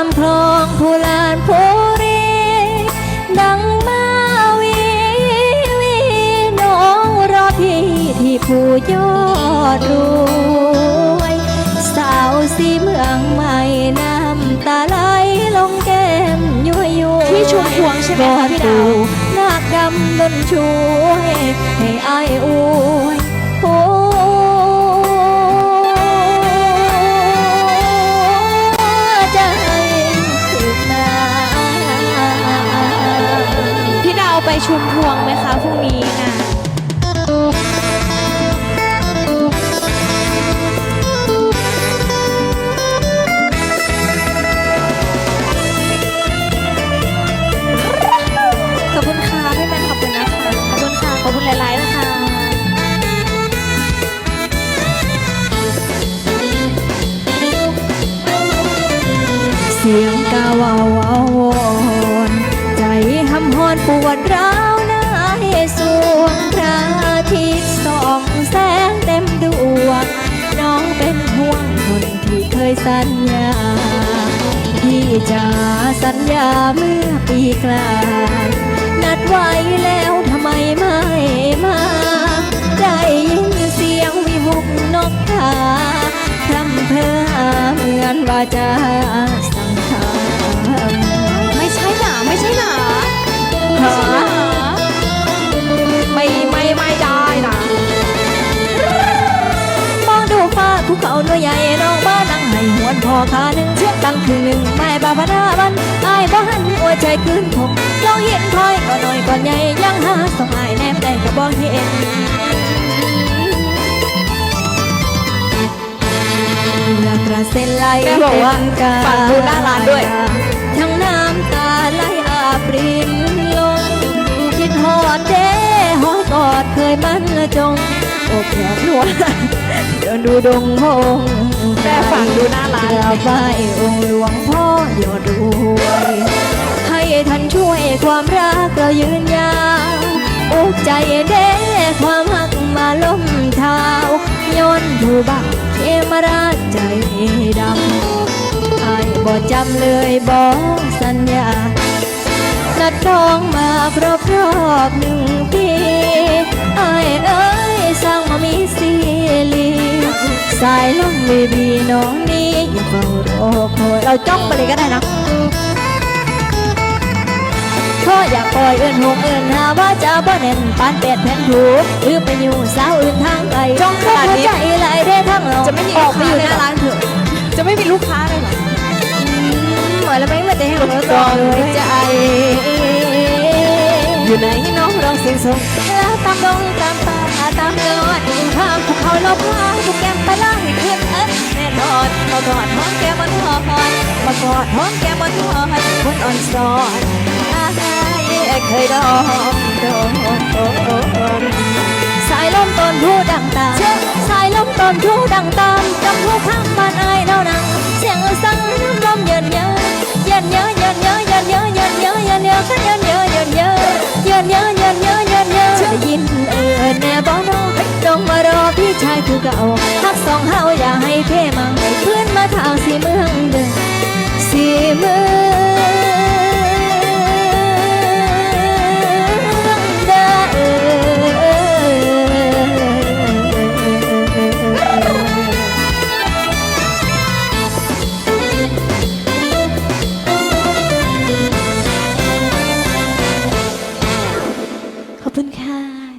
ามคลองผู้ลานผู้รีดังมาวีวีน้องรอพี่ที่ผู้ยอดรวย สาวสีเมืองใหม่น้ำตาไหลลงแก้มยุ่วยุยที่ชุมพวงใช่ไหมพี่ดาว นากดำดนช่วย ชุมพวงไหมคะพรุ่งนี้นะขอบคุณค่ะพี่แมนขอบคุณนะคะ ขอบคุณค่ะ ขอบคุณหลายๆนะคะเสียงกาวาววาวอนใจหำหอนปวดร้า ญญาพี่จะสัญญาเมื่อปีกลายนัดไว้แล้วทำไมไม่มา ได้ยินเสียงวิหกนกกาทำเพอเหมือนว่าจะ ให้หวนพอขาหนึ่งเชือกตั้งคืนหนึ่งแม่บาพนาบันอายบ้านหัวใจคืนคงลองเห็นคอยก็หน่อยก่อนใหญ่ยังหาส่งอายแนบได้ก็บ่เห็นเลือกกระเซ็นไหลแม่บอกว่าเป็นกฝากดูหน้าร้านด้วย ทั้งน้ำตาไหลอาบรินลงคิดหอดเด้หอยกอดเคยมันละจงอกแขนนวลเดินดูดงพงแม่ ฝากดูน้าร้านกราบไหว้องค์หลวงพ่อยอดรวยให้ท่านช่วยความรักเรายืนยาวอกใจเด้ความหักมาล้มเท้าย้อนผู้บักเขมาราชใจดำไอ้บ่จำเลยบอกสัญญานัดน้องมาครบรอบหนึ่งปีไอ้เอ้ย ลมบีบีน้องนี้อย่าเฝ้ารอคอยเราจ้องไปเลยก็ได้นะเพราะอยากปล่อยเอื่นหงเอื่นหาว่าจะบ่เน่นปานเป็ดแผ่นถูหรือไปอยู่สาวอื่นทางไกลจ้องขนาดนี้ใจไหลได้ทั้งเราจะไม่มีออกไปอยู่หลูกค้าเลยน้าเหรอร้านเถอะ จะไม่มีลูกค้าเลยเหรอหมอยแล้วไม่มาแต่แห้งแล้วก็เลยใจอยู่ไหนน้องร้องเสียงส่งแล้วตามดงตามป่าตามยอดข้ามภูเขาลบพาทุกแก้มไปล่า กอดหอมแก้มมันหอนมากอดหอมแก้มมันหอนคนอ่อนสอนอายเคยดอมโดนสายลมต้นผู้ดังตามสายลมต้นผู้ดังตามจำ